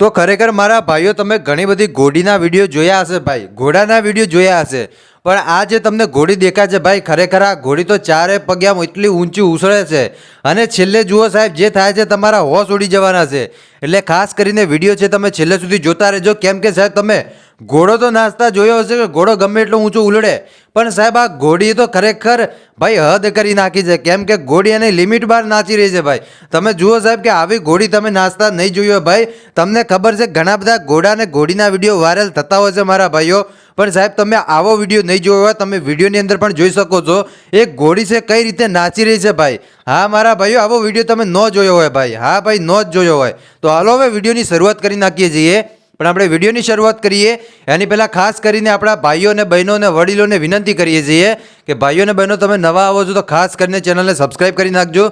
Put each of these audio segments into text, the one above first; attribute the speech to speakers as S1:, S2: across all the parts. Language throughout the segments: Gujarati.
S1: તો ખરેખર મારા ભાઈઓ, તમે ઘણી બધી ઘોડીના વીડિયો જોયા હશે ભાઈ. ઘોડાના વીડિયો જોયા હશે. પણ આ જે તમને ઘોડી દેખાય છે ભાઈ, ખરેખર આ ઘોડી તો ચારે પગ્યામાં એટલી ઊંચી ઉછળે છે. અને છેલ્લે જુઓ સાહેબ, જે થાય છે તમારા હોશ ઉડી જવાના છે. એટલે ખાસ કરીને વીડિયો છે તમે છેલ્લે સુધી જોતા રહેજો. કેમ કે સાહેબ, તમે ઘોડો તો નાચતા જોયો હશે કે ઘોડો ગમે એટલો ઊંચો ઉલડે પણ સાહેબ, આ ઘોડી તો ખરેખર ભાઈ હદ કરી નાખી છે. કેમ કે ઘોડી એની લિમિટ બહાર નાચી રહી છે ભાઈ. તમે જુઓ સાહેબ કે આવી ઘોડી તમે નાચતા નહીં જોઈ હોય ભાઈ. તમને ખબર છે ઘણા બધા ઘોડા અને ઘોડીના વીડિયો વાયરલ થતા હોય છે મારા ભાઈઓ. પણ સાહેબ, તમે આવો વીડિયો નહીં જોયો હોય, તમે વિડીયોની અંદર પણ જોઈ શકો છો. એક ઘોડી છે કઈ રીતે નાચી રહી છે ભાઈ? હા, મારા ભાઈઓ, આવો વીડિયો તમે ન જોયો હોય ભાઈ. હા, ભાઈ, ન જ જોયો હોય. તો હાલો હવે વિડીયોની શરૂઆત કરી નાખીએ છીએ. પણ આપણે વિડીયોની શરૂઆત કરીએ. એની પહેલાં ખાસ કરીને આપણા ભાઈઓ અને બહેનો અને વડીલોને વિનંતી કરીએ છીએ કે ભાઈઓ અને બહેનો, તમે નવા આવો છો તો ખાસ કરીને ચેનલને સબસ્ક્રાઈબ કરી નાખજો.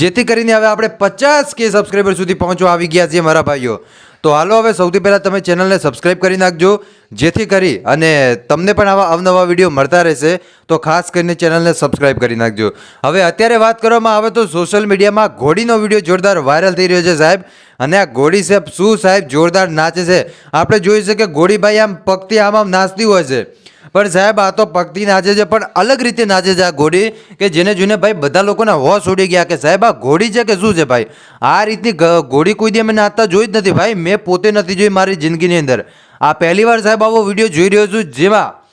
S1: જેથી કરીને હવે આપણે પચાસ કે સબસ્ક્રાઈબર સુધી પહોંચવા આવી ગયા છીએ મારા ભાઈઓ. તો હાલો હવે સૌથી પહેલાં તમે ચેનલને સબસ્ક્રાઈબ કરી નાખજો. જેથી કરી અને તમને પણ આવા અવનવા વીડિયો મળતા રહેશે. તો ખાસ કરીને ચેનલને સબસ્ક્રાઈબ કરી નાખજો. હવે અત્યારે વાત કરવામાં આવે તો સોશિયલ મીડિયામાં ઘોડીનો વીડિયો જોરદાર વાયરલ થઈ રહ્યો છે સાહેબ. અને આ ઘોડી સાહેબ શું સાહેબ જોરદાર નાચે છે? આપણે જોઈ છે કે ઘોડીભાઈ આમ પગથી આમ આમ નાચતી હોય છે. પણ સાહેબ આ તો પગથી નાચે છે, પણ અલગ રીતે નાચે છે આ ઘોડી કે જેને જોઈને ભાઈ બધા લોકોના હોશ ઉડી ગયા કે સાહેબ આ ઘોડી છે કે શું છે ભાઈ? આ રીતની ઘોડી કોઈ દી અમે નાચતા જોઈ જ નથી ભાઈ. મેં પોતે નથી જોઈ મારી જિંદગીની અંદર. આ પહેલી વાર સાહેબ આવો વીડિયો જોઈ રહ્યો છું જેમાં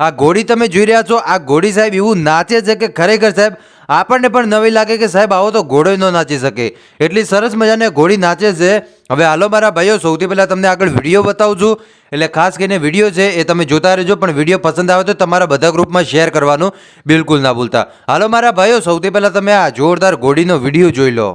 S1: આ ઘોડી તમે જોઈ રહ્યા છો, આ ઘોડી સાહેબ એવું નાચે છે કે ખરેખર સાહેબ, આપણને પણ નવી લાગે કે સાહેબ આવો તો ઘોડો ન નાચી શકે. એટલી સરસ મજાને ઘોડી નાચે છે. હવે હાલો મારા ભાઈઓ, સૌથી પહેલાં તમને આગળ વીડિયો બતાવું છું એટલે ખાસ કરીને વીડિયો છે એ તમે જોતા રહેજો, પણ વીડિયો પસંદ આવે તો તમારા બધા ગ્રુપમાં શેર કરવાનું બિલકુલ ના ભૂલતા. હાલો મારા ભાઈઓ, સૌથી પહેલાં તમે આ જોરદાર ઘોડીનો વીડિયો જોઈ લો.